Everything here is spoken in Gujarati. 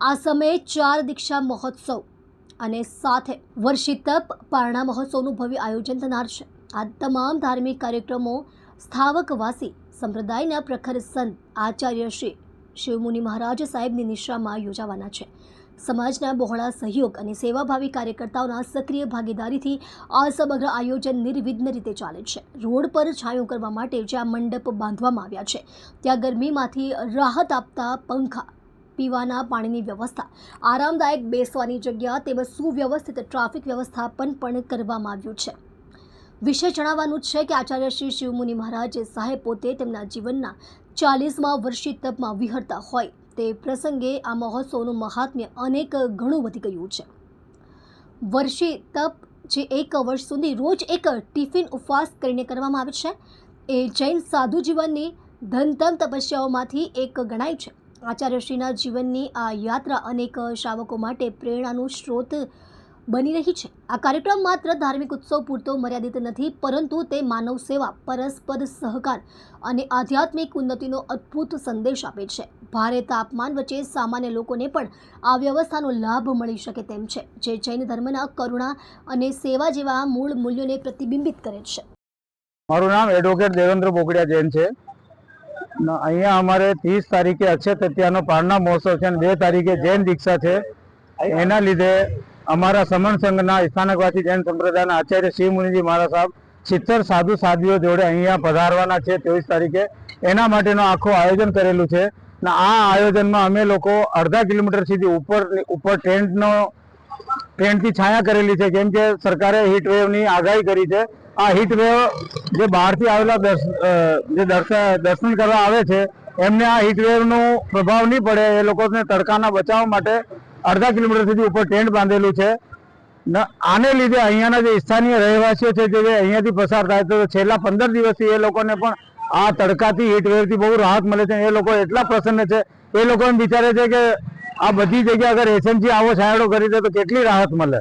આ સમયે ચાર દીક્ષા મહોત્સવ અને સાથે વર્ષી તપ, પારણા મહોત્સવનું ભવ્ય આયોજન થનાર છે. આ તમામ ધાર્મિક કાર્યક્રમો સ્થાવકવાસી સંપ્રદાયના પ્રખર સંત આચાર્ય શ્રી શિવમુનિ મહારાજ સાહેબની નિશ્રામાં યોજાવાના છે. સમાજના બહોળા સહયોગ અને સેવાભાવી કાર્યકર્તાઓના સક્રિય ભાગીદારીથી આ સમગ્ર આયોજન નિર્વિઘ્ન રીતે ચાલે છે. રોડ પર છાંયો કરવા માટે જ્યાં મંડપ બાંધવામાં આવ્યા છે, ત્યાં ગરમીમાંથી રાહત આપતા પંખા પીવાના પાણીની વ્યવસ્થા. આરામદાયક બેસવાની જગ્યા તેમજ સુવ્યવસ્થિત ટ્રાફિક વ્યવસ્થાપન પણ કરવામાં આવ્યું છે. વિશે જણાવવાનું છે કે આચાર્ય શ્રી શિવમુનિ મહારાજે સાહેબ પોતે તેમના જીવનના ચાલીસમાં વર્ષી તપમાં વિહરતા હોય તે પ્રસંગે આ મહોત્સવનું મહાત્મ્ય અનેક ગણું વધી ગયું છે. વર્ષી તપ જે એક વર્ષ સુધી રોજ એક ટિફિન ઉપવાસ કરીને કરવામાં આવે છે, એ જૈન સાધુ જીવનની ધનતમ તપસ્યાઓમાંથી એક ગણાય છે. આચાર્યશ્રીના જીવનની આ યાત્રા અનેક શ્રાવકો માટે પ્રેરણાનું સ્ત્રોત બની રહી છે. આ કાર્યક્રમ માત્ર ધાર્મિક ઉત્સવ પૂરતો મર્યાદિત નથી, પરંતુ તે માનવ સેવા, પરસ્પર સહકાર અને આધ્યાત્મિક ઉન્નતિનો અદ્ભુત સંદેશ આપે છે. ભારે તાપમાન વચ્ચે સામાન્ય લોકોને પણ આ વ્યવસ્થાનો લાભ મળી શકે તેમ છે, જે જૈન ધર્મના કરુણા અને સેવા જેવા મૂળ મૂલ્યોને પ્રતિબિંબિત કરે છે. મારું નામ એડવોકેટ દેવેન્દ્ર બોકડિયા જૈન છે. અહીંયા અમારે ત્રીસ તારીખે અક્ષય તૃતીયાનો પારણા મહોત્સવ છે અને બે તારીખે જૈન દીક્ષા છે. એના લીધે અમારા સમણ સંઘના સ્થાનકવાસી જૈન સંપ્રદાયના આચાર્ય શિવ મુનિજી મહારાજ સાહેબ સિત્તેર સાધુ સાધ્વીઓ જોડે અહીંયા પધારવાના છે ત્રેવીસ તારીખે. એના માટેનું આખું આયોજન કરેલું છે. ને આ આયોજનમાં અમે લોકો અડધા કિલોમીટર સુધી ઉપર ઉપર ટેન્ટનો ટ્રેનથી છાયા કરેલી છે. કેમ કે સરકારે હીટ વેવની આગાહી કરી છે. આ હિટ વેવ જે બહારથી આવેલા જે દર્શન દર્શન કરવા આવે છે, એમને આ હીટ વેવનો પ્રભાવ નહીં પડે, એ લોકોને તડકાના બચાવ માટે અડધા કિલોમીટર સુધી ઉપર ટેન્ટ બાંધેલું છે. આને લીધે અહીંયાના જે સ્થાનીય રહેવાસીઓ છે, જે અહીંયાથી પસાર થાય, તો છેલ્લા પંદર દિવસથી એ લોકોને પણ આ તડકાથી હીટ વેવથી બહુ રાહત મળે છે. એ લોકો એટલા પ્રસન્ન છે. એ લોકો એમ વિચારે છે કે આ બધી જગ્યા અગર એસએમસી આવો છાયડો કરી દે તો કેટલી રાહત મળે?